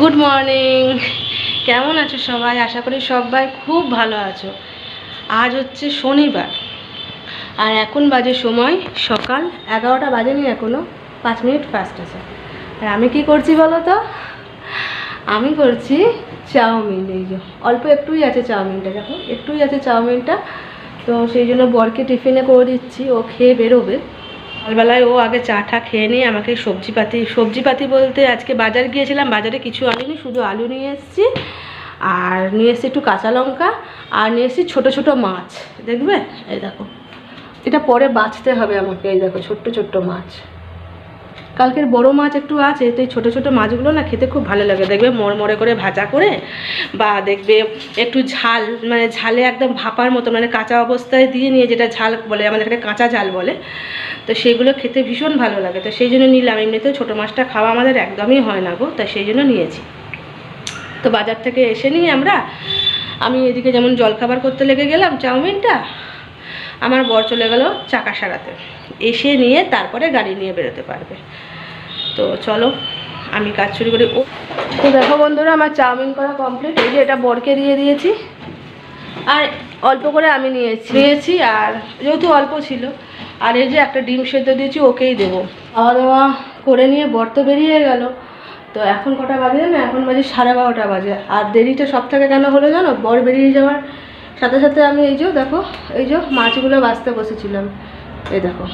Good morning কেমন আছো সবাই? আশা করি সবাই খুব ভালো আছো। আজ হচ্ছে শনিবার। আর এখন বাজে সময় সকাল এগারোটা বাজেনি এখনও পাঁচ মিনিট ফাস্ট আছে। আর আমি কি করছি বলো তো? আমি করছি চাউমিন, এই যে। অল্প একটুই আছে চাউমিনটা, দেখো। একটুই আছে চাউমিনটা। তো সেই জন্য বরকে টিফিনে করে দিচ্ছি, ও খেয়ে বেরোবে। সকালবেলায় ও আগে চা টা খেয়ে নিয়ে আমাকে সবজিপাতি সবজিপাতি বলতে আজকে বাজার গিয়েছিলাম, বাজারে কিছু আনিনি, শুধু আলু নিয়ে এসেছি। আর নিয়ে এসেছি একটু কাঁচা লঙ্কা, আর নিয়ে এসেছি ছোটো ছোটো মাছ। দেখবে? এই দেখো। এটা পরে বাঁচতে হবে আমাকে, এই দেখো, ছোট্ট ছোট্ট মাছ। কালকের বড় মাছ একটু আছে, তো এই ছোটো ছোটো মাছগুলো না খেতে খুব ভালো লাগে। দেখবে মরমরে করে ভাজা করে বা দেখবে একটু ঝাল মানে ঝালে একদম ভাপার মতো মানে কাঁচা অবস্থায় দিয়ে নিয়ে যেটা ঝাল বলে, আমাদের এখানে কাঁচা ঝাল বলে, তো সেগুলো খেতে ভীষণ ভালো লাগে। তো সেই জন্য নিলাম। এমনিতেও ছোটো মাছটা খাওয়া আমাদের একদমই হয় না গো তাই সেই জন্য নিয়েছি। তো বাজার থেকে এসে নিয়ে আমরা, আমি এদিকে যেমন জলখাবার করতে লেগে গেলাম, চাউমিনটা আমার বর চলে গেল চাকা সারাতে। এসে নিয়ে তারপরে গাড়ি নিয়ে বেরোতে পারবে। তো চলো, আমি কাজ শুরু করি। ও, তো দেখো বন্ধুরা, আমার চাউমিন করা কমপ্লিট এই যে এটা বরকে দিয়ে দিয়েছি। আর অল্প করে আমি নিয়েছি। নিয়েছি আর যেহেতু অল্প ছিল, আর এই যে একটা ডিম সেদ্ধ দিয়েছি, ওকেই দেবো। খাওয়া দাওয়া করে নিয়ে বর তো বেরিয়ে গেল। তো এখন কটা বাজে না এখন বাজে সাড়ে বারোটা বাজে। আর দেরিটা সব থেকে কেন হলো জানো? বর বেরিয়ে যাওয়ার সাথে সাথে আমি এই যে, দেখো, এই যে মাছগুলো বাছতে বসেছিলাম। এই দেখো।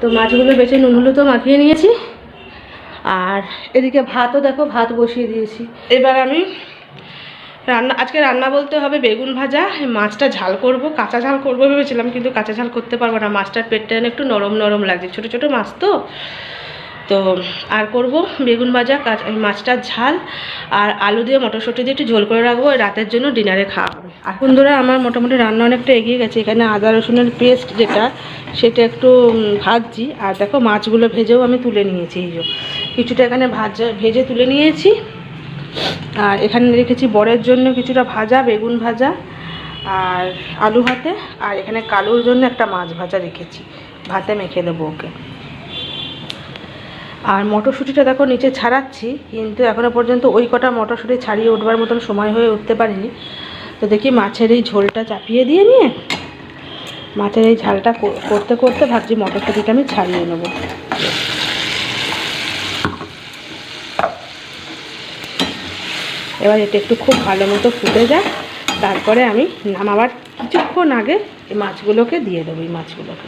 তো মাছগুলো বেছে নুন হলুদ তো মাখিয়ে নিয়েছি। আর এদিকে ভাতও দেখো, ভাত বসিয়ে দিয়েছি। এবার আমি রান্না, আজকে রান্না বলতে হবে বেগুন ভাজা, মাছটা ঝাল করব, কাঁচা ঝাল করব ভেবেছিলাম, কিন্তু কাঁচা ঝাল করতে পারব না। মাছটার পেটটা একটু নরম নরম লাগছে। ছোটো ছোটো মাছ তো। তো আর করব? বেগুন ভাজা মাছটার ঝাল আর আলু দিয়ে মটরশুঁটি দিয়ে একটু ঝোল করে রাখব রাতের জন্য ডিনারে খাওয়া হবে। আর বন্ধুরা, আমার মোটামুটি রান্না অনেকটা এগিয়ে গেছে। এখানে আদা, রসুনের পেস্ট যেটা, সেটা একটু ভাজছি। আর দেখো, মাছগুলো ভেজেও আমি তুলে নিয়েছি, এই কিছুটা এখানে ভাজা, ভেজে তুলে নিয়েছি। আর এখানে রেখেছি বরের জন্য কিছুটা ভাজা, বেগুন ভাজা আর আলু ভাতে। আর এখানে কালুর জন্য একটা মাছ ভাজা রেখেছি। ভাতে মেখে দেবো ওকে। আর মটরশুঁটিটা দেখো নিচে ছাড়াচ্ছি, কিন্তু এখনও পর্যন্ত ওই কটা মটরশুঁটি ছাড়িয়ে উঠবার মতন সময় হয়ে উঠতে পারিনি। তো দেখি মাছের এই ঝোলটা চাপিয়ে দিয়ে নিয়ে, মাছের এই ঝালটা করতে করতে ভাবছি মটরশুঁটিটা আমি ছাড়িয়ে নেব। এবার এটা একটু খুব ভালো মতো ফুটে যায় তারপরে আমি নামাবার কিছুক্ষণ আগে এই মাছগুলোকে দিয়ে দেবো, এই মাছগুলোকে।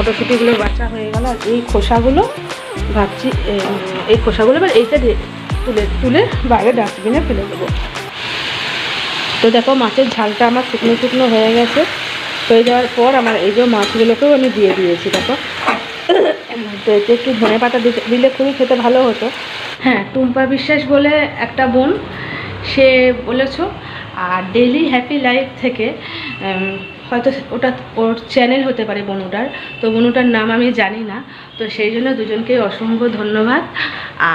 মটরশুঁটিগুলো বাছা হয়ে গেল, আর এই খোসাগুলো ভাবছি এই খোসাগুলো এবার এইটা তুলে তুলে বাইরে ডাস্টবিনে ফেলে দেবো। তো দেখো মাছের ঝালটা আমার শুকনো শুকনো হয়ে গেছে। হয়ে যাওয়ার পর আমার এই যে মাছগুলোকেও আমি দিয়ে দিয়েছি, দেখো। তো এতে একটু ধনে পাতা দিলে খুবই খেতে ভালো হতো। হ্যাঁ টুম্পা বিশ্বাস বলে একটা বোন, সে বলেছ, আর ডেলি হ্যাপি লাইফ থেকে হয়তো ওটা ওর চ্যানেল হতে পারে বনুটার। তো বনুটার নাম আমি জানি না। তো সেই জন্য দুজনকে অসংখ্য ধন্যবাদ।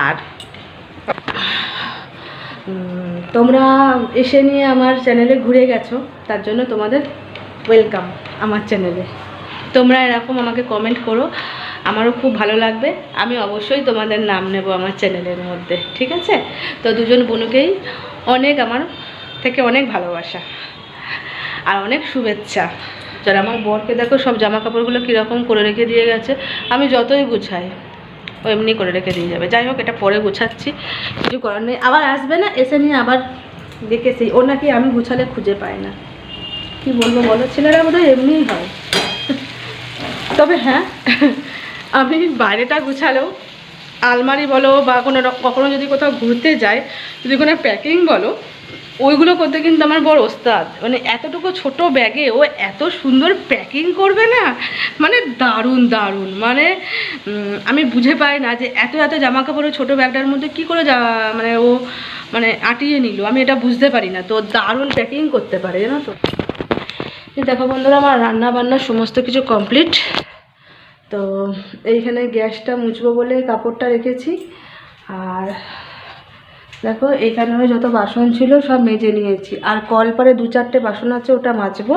আর তোমরা এসে নিয়ে আমার চ্যানেলে ঘুরে গেছো, তার জন্য তোমাদের ওয়েলকাম আমার চ্যানেলে তোমরা এরকম আমাকে কমেন্ট করো, আমারও খুব ভালো লাগবে। আমি অবশ্যই তোমাদের নাম নেব আমার চ্যানেলের মধ্যে, ঠিক আছে? তো দুজন বোনকেই অনেক আমার থেকে অনেক ভালোবাসা। আর অনেক শুভেচ্ছা। যারা আমার বরকে দেখো, সব জামা কাপড়গুলো কীরকম করে রেখে দিয়ে গেছে, আমি যতই গুছাই, ও এমনি করে রেখে দিয়ে যাবে। যাই হোক, এটা পরে গুছাচ্ছি, কিছু করার নেই। আবার আসবে না, এসে নিয়ে আবার দেখে সেই ও নাকি আমি গুছালে খুঁজে পাই না। কি বলব বলো? ছেলেরা বোধহয় এমনিই হয়। তবে হ্যাঁ আমি বাইরেটা গুছালেও, আলমারি বলো বা কোনো কখনো যদি কোথাও ঘুরতে যাই, যদি কোনো প্যাকিং বলো ওইগুলো করতে কিন্তু আমার বড় ওস্তাদ। মানে এতটুকু ছোট ব্যাগে ও এত সুন্দর প্যাকিং করবে না? মানে দারুণ দারুণ। মানে আমি বুঝে পাই না যে এত এত জামা কাপড়ের ছোটো ব্যাগটার মধ্যে কী করে মানে ও মানে আটিয়ে নিল। আমি এটা বুঝতে পারি না। তো দারুণ প্যাকিং করতে পারে, জানো তো? দেখো বন্ধুরা, আমার রান্না বান্না সমস্ত কিছু কমপ্লিট তো এইখানে গ্যাসটা মুছবো বলে কাপড়টা রেখেছি। আর দেখো, এখানে এখানেও যত বাসন ছিল সব মেজে নিয়েছি। আর কল কলপারে দু চারটে বাসন আছে, ওটা মাজবো।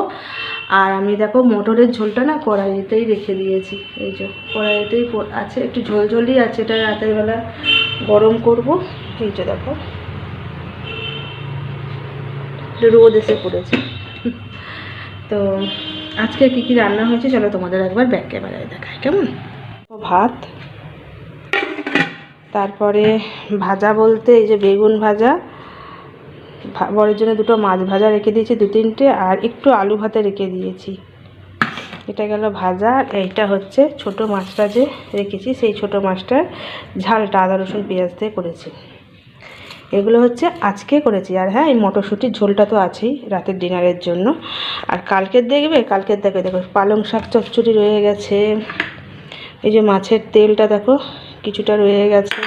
আর আমি দেখো, মোটরের ঝোলটা না কড়াইতেই রেখে দিয়েছি। এই যে, কড়াইতেই আছে, একটু ঝোল ঝোলই আছে, এটা রাতের বেলা গরম করব। এই যে দেখো রোদ এসে পড়েছে। তো আজকে কি কি রান্না হয়েছে, চলো তোমাদের একবার ব্যাক ক্যামেরায় দেখায় কেমন? ভাত তারপরে ভাজা বলতে এই যে বেগুন ভাজা বরের জন্য দুটো মাছ ভাজা রেখে দিয়েছি, দু তিনটে, আর একটু আলু ভাতে রেখে দিয়েছি। এটা গেল ভাজা, আর এইটা হচ্ছে ছোট মাছটা যে রেখেছি, সেই ছোট মাছটার ঝালটা, আদা, রসুন, পেঁয়াজ দিয়ে করেছি। এগুলো হচ্ছে আজকে করেছি, আর হ্যাঁ এই মটরশুঁটির ঝোলটা তো আছেই রাতের ডিনারের জন্য। আর কালকের দেখবে কালকের দেখবে দেখো, পালং শাক চচ্চড়ি রয়ে গেছে। এই যে মাছের তেলটা দেখো কিছুটা রয়ে গেছে।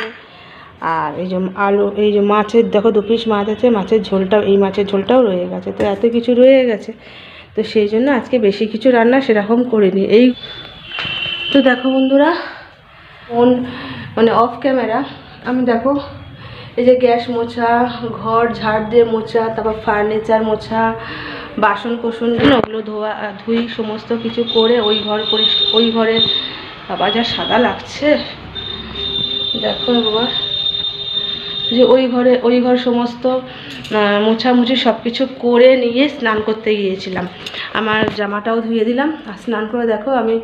আর এই যে আলু, এই যে মাছের, দেখো দু পিস মাছ আছে, মাছের ঝোলটাও, এই মাছের ঝোলটাও রয়ে গেছে। তো এত কিছু রয়ে গেছে। তো সেই জন্য আজকে বেশি কিছু রান্না সেরকম করিনি। এই তো দেখো বন্ধুরা, ফোন মানে অফ ক্যামেরা আমি দেখো, এই যে গ্যাস মোছা, ঘর ঝাড় দিয়ে মোছা, তারপর ফার্নিচার মোছা, বাসন কোসন ওগুলো ধোয়া, ধুই, সমস্ত কিছু করে ওই ঘর পরিষ্কার, ওই ঘরে যা সাদা লাগছে। দেখো একবার যে ওই ঘরে ওই ঘর সমস্ত মোছামুছি সব কিছু করে নিয়ে স্নান করতে গিয়েছিলাম। আমার জামাটাও ধুয়ে দিলাম। আর স্নান করে দেখো আমি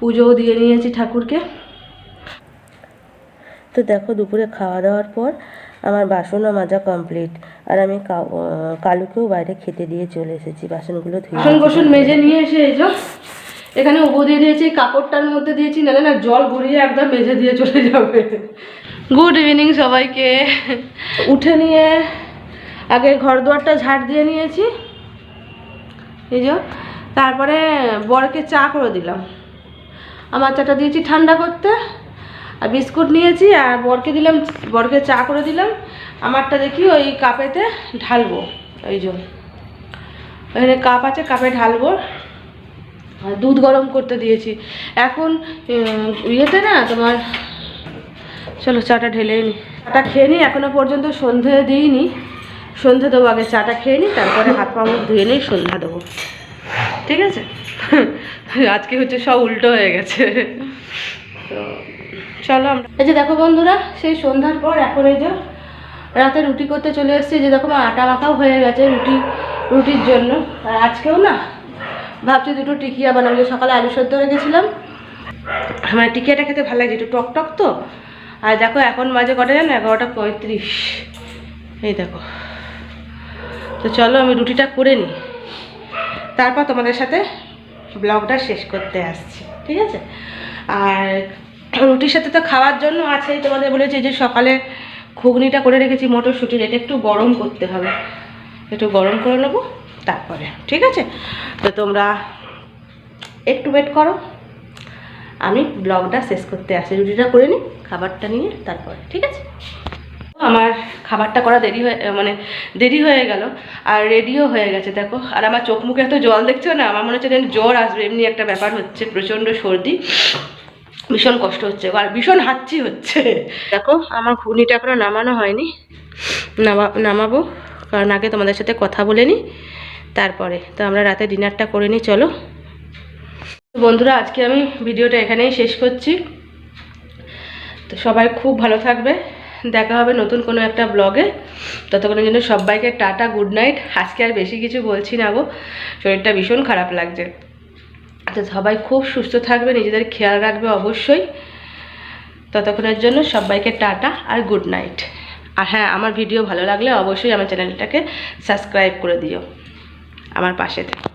পুজোও দিয়ে নিয়েছি ঠাকুরকে। তো দেখো দুপুরে খাওয়া দাওয়ার পর আমার বাসনও মাজা কমপ্লিট আর আমি কালুকেও বাইরে খেতে দিয়ে চলে এসেছি। বাসনগুলো ধুয়ে বাসন কোসন মেজে নিয়ে এসে এই এখানে উবো দিয়ে দিয়েছি কাপড়টার মধ্যে দিয়েছি নাহলে না জল গড়িয়ে একদম মেজে দিয়ে চলে যাবে। গুড ইভিনিং সবাইকে। উঠে নিয়ে আগে ঘর দুয়ারটা ঝাড় দিয়ে নিয়েছি। এই যে তারপরে বরকে চা করে দিলাম। আমার চাটা দিয়েছি ঠান্ডা করতে আর বিস্কুট নিয়েছি আর বরকে দিলাম বরকে চা করে দিলাম। আমারটা দেখি ওই কাপেতে ঢালবো ওই জন্য এখানে কাপ আছে কাপে ঢালবো। দুধ গরম করতে দিয়েছি। এখন ইয়েতে না তোমার, চলো চাটা ঢেলে নিই চাটা খেয়ে নিই এখনও পর্যন্ত সন্ধে দিইনি। সন্ধে দেবো আগে, চাটা খেয়ে নিই তারপরে হাত পা মুখ ধুয়ে নিই, সন্ধ্যা দেবো। ঠিক আছে? আজকে হচ্ছে সব উল্টো হয়ে গেছে। তো চলো আমরা, এই যে দেখো বন্ধুরা, সেই সন্ধ্যার পর এখন এই যে রাতে রুটি করতে চলে এসেছি। যে দেখো আটা মাখাও হয়ে গেছে রুটি, রুটির জন্য। আর আজকেও না ভাবছি দুটো টিকিয়া বানাবো। যে সকালে আলু সেদ্ধ রেখেছিলাম আমার টিকিয়াটা খেতে ভালো লাগছে, একটু টক টক তো। আর দেখো, এখন মাঝে কটা জানো? এগারোটা পঁয়ত্রিশ। এই দেখো। তো চলো, আমি রুটিটা করে নিই। তারপর তোমাদের সাথে ব্লগটা শেষ করতে আসছি, ঠিক আছে? আর রুটির সাথে তো খাওয়ার জন্য আছেই। তোমাদের বলেছি যে সকালে ঘুগনিটা করে রেখেছি, মটরশুঁটির। এটা একটু গরম করতে হবে। একটু গরম করে নেব, তারপরে, ঠিক আছে? তো তোমরা একটু ওয়েট করো। আমি ব্লগটা শেষ করতে আসি, রুটিটা করে নিই খাবারটা নিয়ে তারপরে, ঠিক আছে? আমার খাবারটা করা দেরি হয়ে মানে দেরি হয়ে গেল, আর রেডিও হয়ে গেছে, দেখো। আর আমার চোখ মুখে এত জল দেখছ না? আমার মনে হচ্ছে যেন জ্বর আসবে, এমনি একটা ব্যাপার হচ্ছে, প্রচণ্ড সর্দি। ভীষণ কষ্ট হচ্ছে আর ভীষণ হাঁচি হচ্ছে। দেখো, আমার ঘুগনিটা এখনও নামানো হয়নি। নামা, নামাবো। কারণ আগে তোমাদের সাথে কথা বলে নিই, তারপরে। তো আমরা রাতে ডিনারটা করে নিই, চলো। বন্ধুরা, আজকে আমি ভিডিওটা এখানেই শেষ করছি। তো সবাই খুব ভালো থাকবে। দেখা হবে নতুন কোনো একটা ব্লগে। ততক্ষণের জন্য সবাইকে টাটা, গুড নাইট। আজকে আর বেশি কিছু বলছি না গো। শরীরটা ভীষণ খারাপ লাগছে। তো সবাই খুব সুস্থ থাকবে, নিজেদের খেয়াল রাখবে অবশ্যই। ততক্ষণের জন্য সবাইকে টাটা আর গুড নাইট। আর হ্যাঁ আমার ভিডিও ভালো লাগলে অবশ্যই আমার চ্যানেলটাকে সাবস্ক্রাইব করে দিও। আমার পাশে থেকে।